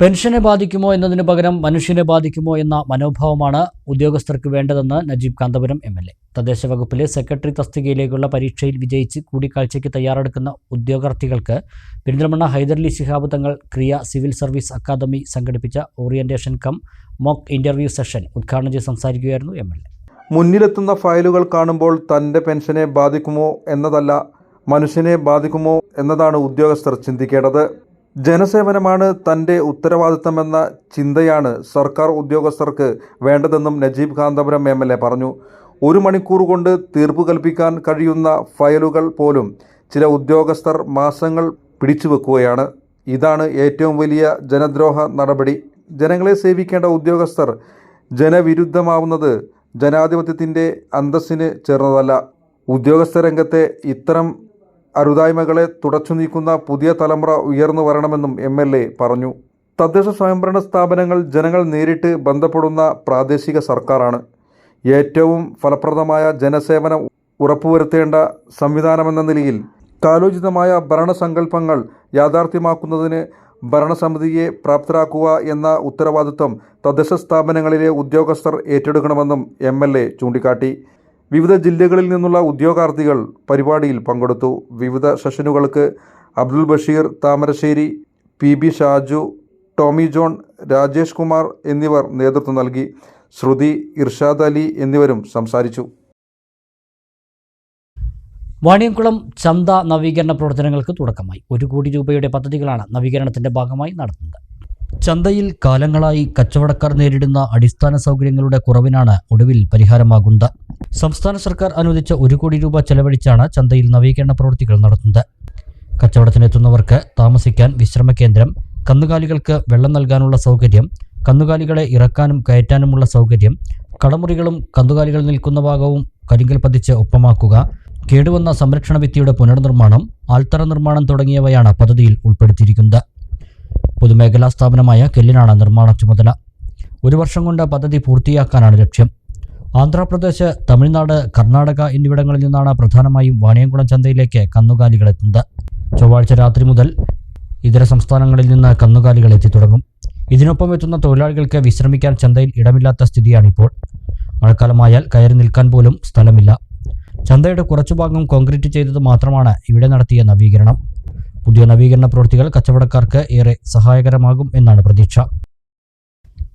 പെൻഷനെ ബാധിക്കുമോ എന്നതിന് പകരം മനുഷ്യനെ ബാധിക്കുമോ എന്ന മനോഭാവമാണ് ഉദ്യോഗസ്ഥർക്ക് വേണ്ടതെന്ന് Najeeb Kanthapuram M L A. തദ്ദേശ വകുപ്പിലെ സെക്രട്ടറി തസ്തികയിലേക്കുള്ള പരീക്ഷയിൽ വിജയിച്ച് കൂടിക്കാഴ്ചയ്ക്ക് തയ്യാറെടുക്കുന്ന ഉദ്യോഗാർത്ഥികൾക്ക് Perinthalmanna Hyderali Shihab Thangal Kriya civil service academy സംഘടിപ്പിച്ച orientation cum mock interview session ഉദ്ഘാടനം ചെയ്ത് സംസാരിക്കുകയായിരുന്നു എം എൽ എ. മുന്നിലെത്തുന്ന ഫയലുകൾ കാണുമ്പോൾ തന്റെ പെൻഷനെ ബാധിക്കുമോ എന്നതല്ല മനുഷ്യനെ ബാധിക്കുമോ എന്നതാണ് ഉദ്യോഗസ്ഥർ ചിന്തിക്കേണ്ടത്. ജനസേവനമാണ് തന്റെ ഉത്തരവാദിത്തമെന്ന ചിന്തയാണ് സർക്കാർ ഉദ്യോഗസ്ഥർക്ക് വേണ്ടതെന്നും Najeeb Kanthapuram M L A പറഞ്ഞു. ഒരു മണിക്കൂർ കൊണ്ട് തീർപ്പ് കൽപ്പിക്കാൻ കഴിയുന്ന ഫയലുകൾ പോലും ചില ഉദ്യോഗസ്ഥർ മാസങ്ങൾ പിടിച്ചു വെക്കുകയാണ്. ഇതാണ് ഏറ്റവും വലിയ ജനദ്രോഹ നടപടി. ജനങ്ങളെ സേവിക്കേണ്ട ഉദ്യോഗസ്ഥർ ജനവിരുദ്ധമാവുന്നത് ജനാധിപത്യത്തിന്റെ അന്തസ്സിന് ചേർന്നതല്ല. ഉദ്യോഗസ്ഥ രംഗത്തെ ഇത്തരം അരുതായ്മകളെ തുടച്ചു നീക്കുന്ന പുതിയ തലമുറ ഉയർന്നു വരണമെന്നും എം എൽ എ പറഞ്ഞു. തദ്ദേശ സ്വയംഭരണ സ്ഥാപനങ്ങൾ ജനങ്ങൾ നേരിട്ട് ബന്ധപ്പെടുന്ന പ്രാദേശിക സർക്കാരാണ്. ഏറ്റവും ഫലപ്രദമായ ജനസേവനം ഉറപ്പുവരുത്തേണ്ട സംവിധാനമെന്ന നിലയിൽ കാലോചിതമായ ഭരണസങ്കല്പങ്ങൾ യാഥാർത്ഥ്യമാക്കുന്നതിന് ഭരണസമിതിയെ പ്രാപ്തരാക്കുക എന്ന ഉത്തരവാദിത്വം തദ്ദേശ സ്ഥാപനങ്ങളിലെ ഉദ്യോഗസ്ഥർ ഏറ്റെടുക്കണമെന്നും എം ചൂണ്ടിക്കാട്ടി. വിവിധ ജില്ലകളിൽ നിന്നുള്ള ഉദ്യോഗാർത്ഥികൾ പരിപാടിയിൽ പങ്കെടുത്തു. വിവിധ സെഷനുകൾക്ക് അബ്ദുൽ ബഷീർ താമരശ്ശേരി പി ബി ഷാജു ടോമി ജോൺ രാജേഷ് കുമാർ എന്നിവർ നേതൃത്വം നൽകി. ശ്രുതി ഇർഷാദ് അലി എന്നിവരും സംസാരിച്ചു. വാണിയംകുളം ചന്ത നവീകരണ പ്രവർത്തനങ്ങൾക്ക് തുടക്കമായി. ഒരു കോടി രൂപയുടെ പദ്ധതികളാണ് നവീകരണത്തിന്റെ ഭാഗമായി നടത്തുന്നത്. ചന്തയിൽ കാലങ്ങളായി കച്ചവടക്കാർ നേരിടുന്ന അടിസ്ഥാന സൗകര്യങ്ങളുടെ കുറവിനാണ് ഒടുവിൽ പരിഹാരമാകുന്നത്. സംസ്ഥാന സർക്കാർ അനുവദിച്ച ഒരു കോടി രൂപ ചെലവഴിച്ചാണ് ചന്തയിൽ നവീകരണ പ്രവൃത്തികൾ നടത്തുന്നത്. കച്ചവടത്തിനെത്തുന്നവർക്ക് താമസിക്കാൻ വിശ്രമ കേന്ദ്രം കന്നുകാലികൾക്ക് വെള്ളം നൽകാനുള്ള സൗകര്യം കന്നുകാലികളെ ഇറക്കാനും കയറ്റാനുമുള്ള സൗകര്യം കടമുറികളും കന്നുകാലികൾ നിൽക്കുന്ന ഭാഗവും കരിങ്കൽ പതിച്ച് ഒപ്പമാക്കുക കേടുവന്ന സംരക്ഷണ ഭിത്തിയുടെ പുനർനിർമ്മാണം ആൽത്തറ നിർമ്മാണം തുടങ്ങിയവയാണ് പദ്ധതിയിൽ ഉൾപ്പെടുത്തിയിരിക്കുന്നത്. പൊതുമേഖലാ സ്ഥാപനമായ കെല്ലിനാണ് നിർമ്മാണ ചുമതല. ഒരു വർഷം കൊണ്ട് പദ്ധതി പൂർത്തിയാക്കാനാണ് ലക്ഷ്യം. ആന്ധ്രാപ്രദേശ് തമിഴ്നാട് കർണാടക എന്നിവിടങ്ങളിൽ നിന്നാണ് പ്രധാനമായും വാണിയംകുളം ചന്തയിലേക്ക് കന്നുകാലികൾ എത്തുന്നത്. ചൊവ്വാഴ്ച രാത്രി മുതൽ ഇതര സംസ്ഥാനങ്ങളിൽ നിന്ന് കന്നുകാലികൾ എത്തിത്തുടങ്ങും. ഇതിനൊപ്പം എത്തുന്ന തൊഴിലാളികൾക്ക് വിശ്രമിക്കാൻ ചന്തയിൽ ഇടമില്ലാത്ത സ്ഥിതിയാണിപ്പോൾ. മഴക്കാലമായാൽ കയറി നിൽക്കാൻ പോലും സ്ഥലമില്ല. ചന്തയുടെ കുറച്ചു ഭാഗം കോൺക്രീറ്റ് ചെയ്തത് മാത്രമാണ് ഇവിടെ നടത്തിയ നവീകരണം. പുതിയ നവീകരണ പ്രവൃത്തികൾ കച്ചവടക്കാർക്ക് ഏറെ സഹായകരമാകും എന്നാണ് പ്രതീക്ഷ.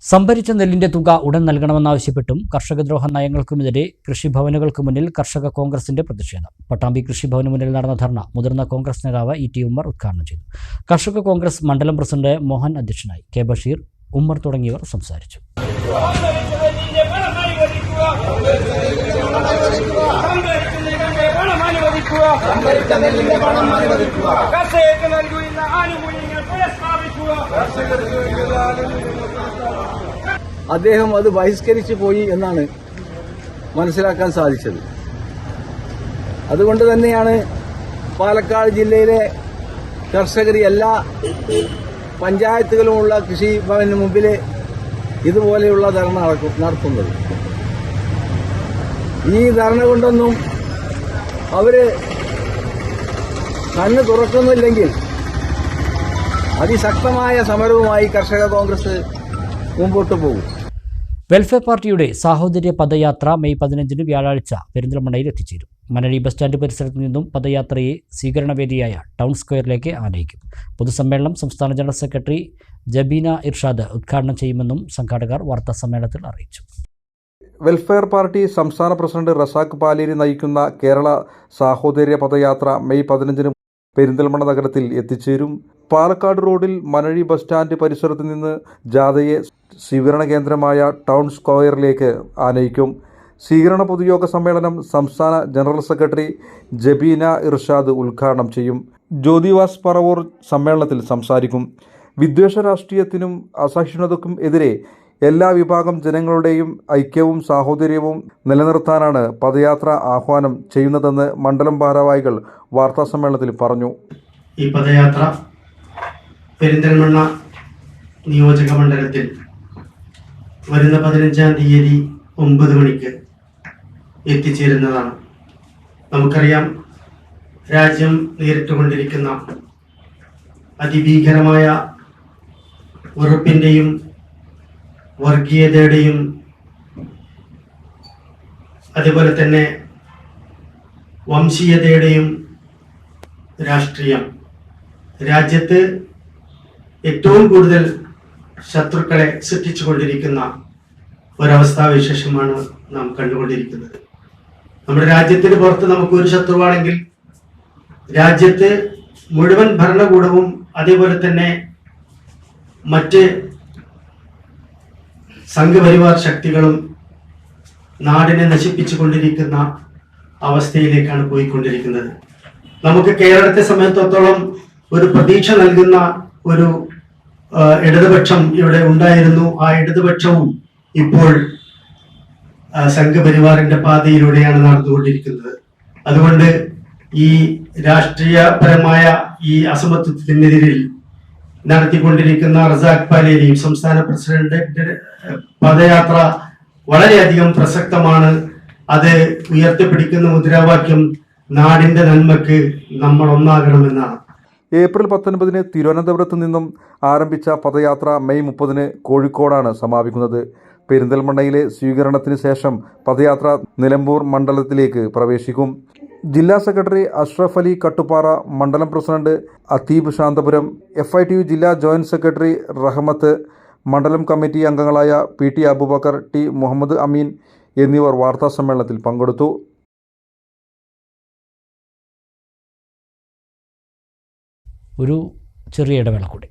സംഭരിച്ച നെല്ലിന്റെ തുക ഉടൻ നൽകണമെന്നാവശ്യപ്പെട്ടും കർഷകദ്രോഹ നയങ്ങൾക്കുമെതിരെ കൃഷിഭവനുകൾക്ക് മുന്നിൽ കർഷക കോൺഗ്രസിന്റെ പ്രതിഷേധം. പട്ടാമ്പി കൃഷിഭവന് മുന്നിൽ നടന്ന ധർണ മുതിർന്ന കോൺഗ്രസ് നേതാവ് ഇ ടി ഉമ്മർ ഉദ്ഘാടനം ചെയ്തു. കർഷക കോൺഗ്രസ് മണ്ഡലം പ്രസിഡന്റ് മോഹൻ അധ്യക്ഷനായി കെ ബഷീർ ഉമ്മർ തുടങ്ങിയവർ സംസാരിച്ചു. അദ്ദേഹം അത് ബഹിഷ്കരിച്ചു പോയി എന്നാണ് മനസ്സിലാക്കാൻ സാധിച്ചത്. അതുകൊണ്ട് തന്നെയാണ് പാലക്കാട് ജില്ലയിലെ കർഷകർ എല്ലാ പഞ്ചായത്തുകളുമുള്ള കൃഷി ഭവന് മുമ്പിൽ ഇതുപോലെയുള്ള ധർണ നടത്തുന്നത്. ഈ ധർണ കൊണ്ടൊന്നും അവർ കണ്ണ് തുറക്കുന്നില്ലെങ്കിൽ അതിശക്തമായ സമരവുമായി കർഷക കോൺഗ്രസ് മുമ്പോട്ട് പോകും. വെൽഫെയർ പാർട്ടിയുടെ സാഹോദര്യ പദയാത്ര മെയ് പതിനഞ്ചിന് വ്യാഴാഴ്ച പെരിന്തൽമണ്ണയിൽ എത്തിച്ചേരും. മനഴി ബസ് സ്റ്റാൻഡ് പരിസരത്ത് നിന്നും പദയാത്രയെ സ്വീകരണവേദിയായ ടൗൺ സ്ക്വയറിലേക്ക് ആനയിക്കും. പൊതുസമ്മേളനം സംസ്ഥാന ജനറൽ സെക്രട്ടറി ജബീന ഇർഷാദ് ഉദ്ഘാടനം ചെയ്യുമെന്നും സംഘാടകർ വാർത്താ സമ്മേളനത്തിൽ അറിയിച്ചു. വെൽഫെയർ പാർട്ടി സംസ്ഥാന പ്രസിഡന്റ് റസാഖ് പാലേരി നയിക്കുന്ന കേരള സാഹോദര്യ പദയാത്ര മെയ് പതിനഞ്ചിന് പെരിന്തൽമണ്ണ നഗരത്തിൽ എത്തിച്ചേരും. പാലക്കാട് റോഡിൽ മനഴി ബസ് സ്റ്റാൻഡ് പരിസരത്ത് നിന്ന് ജാഥയെ സ്വീകരണ കേന്ദ്രമായ ടൗൺ സ്ക്വയറിലേക്ക് ആനയിക്കും. സ്വീകരണ പൊതുയോഗ സമ്മേളനം സംസ്ഥാന ജനറൽ സെക്രട്ടറി ജബീന ഇർഷാദ് ഉദ്ഘാടനം ചെയ്യും. ജ്യോതിവാസ് പറവൂർ സമ്മേളനത്തിൽ സംസാരിക്കും. വിദ്വേഷ രാഷ്ട്രീയത്തിനും അസഹിഷ്ണുതയ്ക്കും എതിരെ എല്ലാ വിഭാഗം ജനങ്ങളുടെയും ഐക്യവും സാഹോദര്യവും നിലനിർത്താനാണ് പദയാത്ര ആഹ്വാനം ചെയ്യുന്നതെന്ന് മണ്ഡലം ഭാരവാഹികൾ വാർത്താസമ്മേളനത്തിൽ പറഞ്ഞു. ഈ പദയാത്ര പെരിന്തൽമണ്ണ നിയോജക മണ്ഡലത്തിൽ വരുന്ന പതിനഞ്ചാം തീയതി ഒമ്പത് മണിക്ക് എത്തിച്ചേരുന്നതാണ്. നമുക്കറിയാം രാജ്യം നേരിട്ടുകൊണ്ടിരിക്കുന്ന അതിഭീകരമായ വെറുപ്പിന്റെയും വർഗീയതയുടെയും അതുപോലെ തന്നെ വംശീയതയുടെയും രാഷ്ട്രീയം. രാജ്യത്ത് ഏറ്റവും കൂടുതൽ ശത്രുക്കളെ സൃഷ്ടിച്ചുകൊണ്ടിരിക്കുന്ന ഒരവസ്ഥാവിശേഷമാണ് നാം കണ്ടുകൊണ്ടിരിക്കുന്നത്. നമ്മുടെ രാജ്യത്തിന് പുറത്ത് നമുക്ക് ഒരു ശത്രുവാണെങ്കിൽ രാജ്യത്ത് മുഴുവൻ ഭരണകൂടവും അതേപോലെ തന്നെ മറ്റ് സംഘപരിവാർ ശക്തികളും നാടിനെ നശിപ്പിച്ചു കൊണ്ടിരിക്കുന്ന അവസ്ഥയിലേക്കാണ് പോയിക്കൊണ്ടിരിക്കുന്നത്. നമുക്ക് കേരളത്തെ സംബന്ധിച്ചിടത്തോളം ഒരു പ്രതീക്ഷ നൽകുന്ന ഒരു ഇടതുപക്ഷം ഇവിടെ ഉണ്ടായിരുന്നു. ആ ഇടതുപക്ഷവും ഇപ്പോൾ സംഘപരിവാറിന്റെ പാതയിലൂടെയാണ് നടന്നുകൊണ്ടിരിക്കുന്നത്. അതുകൊണ്ട് ഈ രാഷ്ട്രീയപരമായ ഈ അസമത്വത്തിനെതിരിൽ നടത്തിക്കൊണ്ടിരിക്കുന്ന റസാഖ് പാലേരിയും സംസ്ഥാന പ്രസിഡന്റ് പദയാത്ര വളരെയധികം പ്രസക്തമാണ്. അത് ഉയർത്തിപ്പിടിക്കുന്ന മുദ്രാവാക്യം നാടിന്റെ നന്മക്ക് നമ്മൾ ഒന്നാകണമെന്നാണ് ഏപ്രിൽ പത്തൊൻപതിന് തിരുവനന്തപുരത്ത് നിന്നും ആരംഭിച്ച പദയാത്ര മെയ് മുപ്പതിന് കോഴിക്കോടാണ് സമാപിക്കുന്നത്. പെരിന്തൽമണ്ണയിലെ സ്വീകരണത്തിന് ശേഷം പദയാത്ര നിലമ്പൂർ മണ്ഡലത്തിലേക്ക് പ്രവേശിക്കും. ജില്ലാ സെക്രട്ടറി അഷ്റഫ് അലി കട്ടുപ്പാറ മണ്ഡലം president Atheeb Santhapuram F I T U ജില്ലാ ജോയിന്റ് സെക്രട്ടറി റഹ്മത്ത് മണ്ഡലം കമ്മിറ്റി അംഗങ്ങളായ P T Aboobacker T Muhammad Ameen എന്നിവർ വാർത്താ സമ്മേളനത്തിൽ പങ്കെടുത്തു. ഒരു ചെറിയ ഇടവേള കൂടി.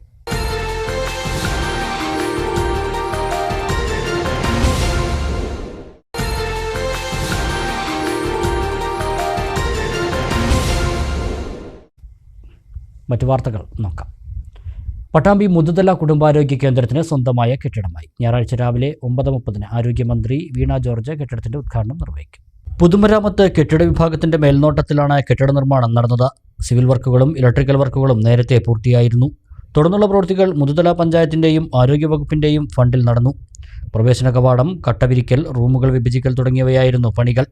മറ്റു വാർത്തകൾ നോക്കാം. പട്ടാമ്പി മുതുതല കുടുംബാരോഗ്യ കേന്ദ്രത്തിന് സ്വന്തമായ കെട്ടിടമായി. ഞായറാഴ്ച രാവിലെ ഒമ്പത് മുപ്പതിന് ആരോഗ്യമന്ത്രി വീണ ജോർജ് കെട്ടിടത്തിന്റെ ഉദ്ഘാടനം നിർവഹിക്കും. പുതുമരാമത്ത് കെട്ടിട വിഭാഗത്തിന്റെ മേൽനോട്ടത്തിലാണ് കെട്ടിട നിർമ്മാണം നടന്നത്. സിവിൽ വർക്കുകളും ഇലക്ട്രിക്കൽ വർക്കുകളും നേരത്തെ പൂർത്തിയായിരുന്നു. തുടർന്നുള്ള പ്രവൃത്തികൾ മുതുതല പഞ്ചായത്തിന്റെയും ആരോഗ്യവകുപ്പിന്റെയും ഫണ്ടിൽ നടന്നു. പ്രവേശന കവാടം കട്ടവിരിക്കൽ റൂമുകൾ വിഭജിക്കൽ തുടങ്ങിയവയായിരുന്നു പണികൾ.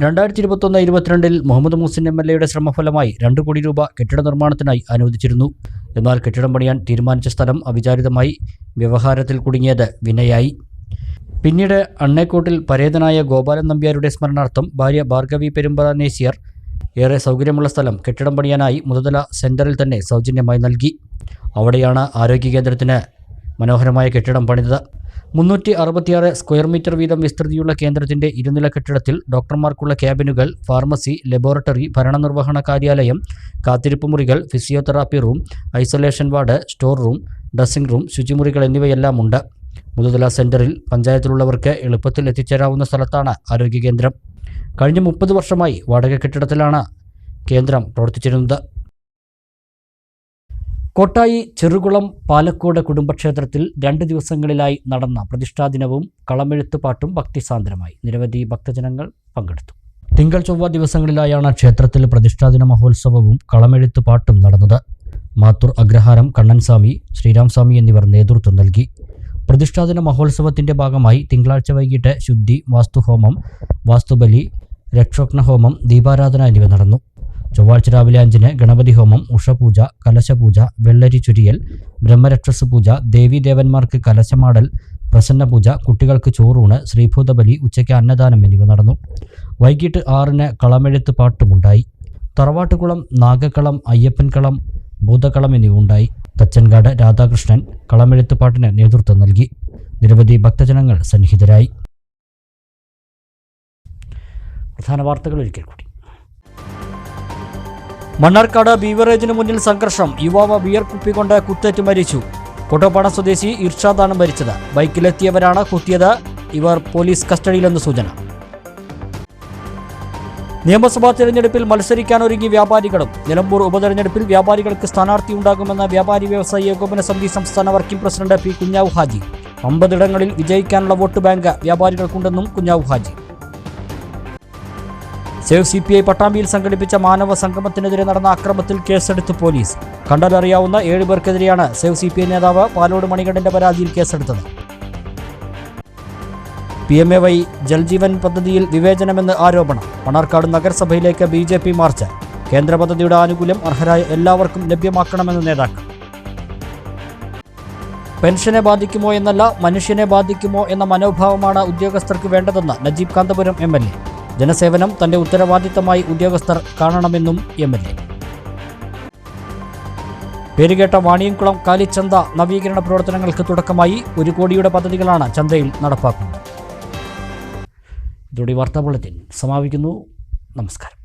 രണ്ടായിരത്തി ഇരുപത്തൊന്ന് ഇരുപത്തിരണ്ടിൽ മുഹമ്മദ് മുഹസിൻ എം എൽ എയുടെ ശ്രമഫലമായി രണ്ട് കോടി രൂപ കെട്ടിട നിർമ്മാണത്തിനായി അനുവദിച്ചിരുന്നു. എന്നാൽ കെട്ടിടം പണിയാൻ തീരുമാനിച്ച സ്ഥലം അവിചാരിതമായി വ്യവഹാരത്തിൽ കുടുങ്ങിയത് വിനയായി. പിന്നീട് അണ്ണേക്കോട്ടിൽ പരേതനായ ഗോപാലൻ നമ്പ്യാരുടെ സ്മരണാർത്ഥം ഭാര്യ ഭാർഗവി പെരുമ്പറനേശ്യർ ഏറെ സൗകര്യമുള്ള സ്ഥലം കെട്ടിടം പണിയാനായി മുതതല സെന്ററിൽ തന്നെ സൗജന്യമായി നൽകി. അവിടെയാണ് ആരോഗ്യ കേന്ദ്രത്തിന് മനോഹരമായ കെട്ടിടം പണിതത്. മുന്നൂറ്റി അറുപത്തിയാറ് സ്ക്വയർ മീറ്റർ വീതം വിസ്തൃതിയുള്ള കേന്ദ്രത്തിന്റെ ഇരുനില കെട്ടിടത്തിൽ ഡോക്ടർമാർക്കുള്ള ക്യാബിനുകൾ ഫാർമസി ലബോറട്ടറി ഭരണനിർവഹണ കാര്യാലയം കാത്തിരിപ്പ് മുറികൾ physiotherapy room isolation ward store room dressing room ശുചിമുറികൾ എന്നിവയെല്ലാം ഉണ്ട്. മുതുതല സെന്ററിൽ പഞ്ചായത്തിലുള്ളവർക്ക് എളുപ്പത്തിൽ എത്തിച്ചേരാവുന്ന സ്ഥലത്താണ് ആരോഗ്യ കേന്ദ്രം. കഴിഞ്ഞ മുപ്പത് വർഷമായി വാടക കെട്ടിടത്തിലാണ് കേന്ദ്രം പ്രവർത്തിച്ചിരുന്നത്. കോട്ടായി ചെറുകുളം പാലക്കോട് കുടുംബക്ഷേത്രത്തിൽ രണ്ട് ദിവസങ്ങളിലായി നടന്ന പ്രതിഷ്ഠാദിനവും കളമെഴുത്തുപാട്ടും ഭക്തിസാന്ദ്രമായി. നിരവധി ഭക്തജനങ്ങൾ പങ്കെടുത്തു. തിങ്കൾ ചൊവ്വ ദിവസങ്ങളിലായാണ് ക്ഷേത്രത്തിൽ പ്രതിഷ്ഠാദിന മഹോത്സവവും കളമെഴുത്തുപാട്ടും നടന്നത്. മാത്തൂർ അഗ്രഹാരം കണ്ണൻസ്വാമി ശ്രീരാംസ്വാമി എന്നിവർ നേതൃത്വം നൽകി. പ്രതിഷ്ഠാദിന മഹോത്സവത്തിന്റെ ഭാഗമായി തിങ്കളാഴ്ച വൈകിട്ട് ശുദ്ധി വാസ്തുഹോമം വാസ്തുബലി രക്ഷോഗ്നഹോമം ദീപാരാധന എന്നിവ നടന്നു. ചൊവ്വാഴ്ച രാവിലെ അഞ്ചിന് ഗണപതി ഹോമം ഉഷപൂജ കലശപൂജ വെള്ളരി ചുരിയൽ ബ്രഹ്മരക്ഷസ് പൂജ ദേവീദേവന്മാർക്ക് കലശമാടൽ പ്രസന്നപൂജ കുട്ടികൾക്ക് ചോറൂണ് ശ്രീഭൂതബലി ഉച്ചയ്ക്ക് അന്നദാനം എന്നിവ നടന്നു. വൈകിട്ട് ആറിന് കളമെഴുത്ത് പാട്ടുമുണ്ടായി. തറവാട്ടുകുളം നാഗക്കളം അയ്യപ്പൻകളം ഭൂതക്കളം എന്നിവ ഉണ്ടായി. തച്ചൻകാട് രാധാകൃഷ്ണൻ കളമെഴുത്ത് പാട്ടിന് നേതൃത്വം നൽകി. നിരവധി ഭക്തജനങ്ങൾ സന്നിഹിതരായി. പ്രധാന വാർത്തകൾ ഒരിക്കൽ കൂടി. മണ്ണാർക്കാട് ബീവറേജിന് മുന്നിൽ സംഘർഷം. യുവാവ് ബിയർ കുപ്പി കൊണ്ട് കുത്തേറ്റ് മരിച്ചു. കൊട്ടോപ്പാട സ്വദേശി ഇർഷാദാണ് മരിച്ചത്. ബൈക്കിലെത്തിയവരാണ് കുത്തിയത്. ഇവർ പോലീസ് കസ്റ്റഡിയിലെന്ന് സൂചന. നിയമസഭാ തെരഞ്ഞെടുപ്പിൽ മത്സരിക്കാനൊരുങ്ങി വ്യാപാരികളും നിലമ്പൂർ ഉപതെരഞ്ഞെടുപ്പിൽ വ്യാപാരികൾക്ക് സ്ഥാനാർത്ഥി ഉണ്ടാകുമെന്ന വ്യാപാരി വ്യവസായി ഏകോപന സമിതി സംസ്ഥാന working president P Kunjavu Haji. ഒമ്പതിടങ്ങളിൽ വിജയിക്കാനുള്ള vote bank വ്യാപാരികൾക്കുണ്ടെന്നും Kunhavu Haji. Save C P I പട്ടാമ്പിയിൽ സംഘടിപ്പിച്ച മാനവ സംഗമത്തിനെതിരെ നടന്ന അക്രമത്തിൽ കേസെടുത്ത് പോലീസ്. കണ്ടാലറിയാവുന്ന ഏഴുപേർക്കെതിരെയാണ് സേവ് സി പി ഐ നേതാവ് പാലോട് മണികണ്ഠന്റെ പരാതിയിൽ കേസെടുത്തത്. P M A Y Jal Jeevan പദ്ധതിയിൽ വിവേചനമെന്ന് ആരോപണം. മണർക്കാട് നഗരസഭയിലേക്ക് ബി ജെ പി മാർച്ച്. കേന്ദ്ര പദ്ധതിയുടെ ആനുകൂല്യം അർഹരായ എല്ലാവർക്കും ലഭ്യമാക്കണമെന്ന് നേതാക്കൾ. പെൻഷനെ ബാധിക്കുമോ എന്നല്ല മനുഷ്യനെ ബാധിക്കുമോ എന്ന മനോഭാവമാണ് ഉദ്യോഗസ്ഥർക്ക് വേണ്ടതെന്ന് നജീബ് കാന്തപുരം എം. ജനസേവനം തന്റെ ഉത്തരവാദിത്തമായി ഉദ്യോഗസ്ഥർ കാണണമെന്നും എം പേരുകേട്ട വാണിയംകുളം കാലിച്ചന്ത നവീകരണ പ്രവർത്തനങ്ങൾക്ക് തുടക്കമായി ഒരു കോടിയുടെ പദ്ധതികളാണ് ചന്തയിൽ നടപ്പാക്കുന്നത്. ഇതോടെ വാർത്താ ബുള്ളറ്റിൻ സമാപിക്കുന്നു. നമസ്കാരം.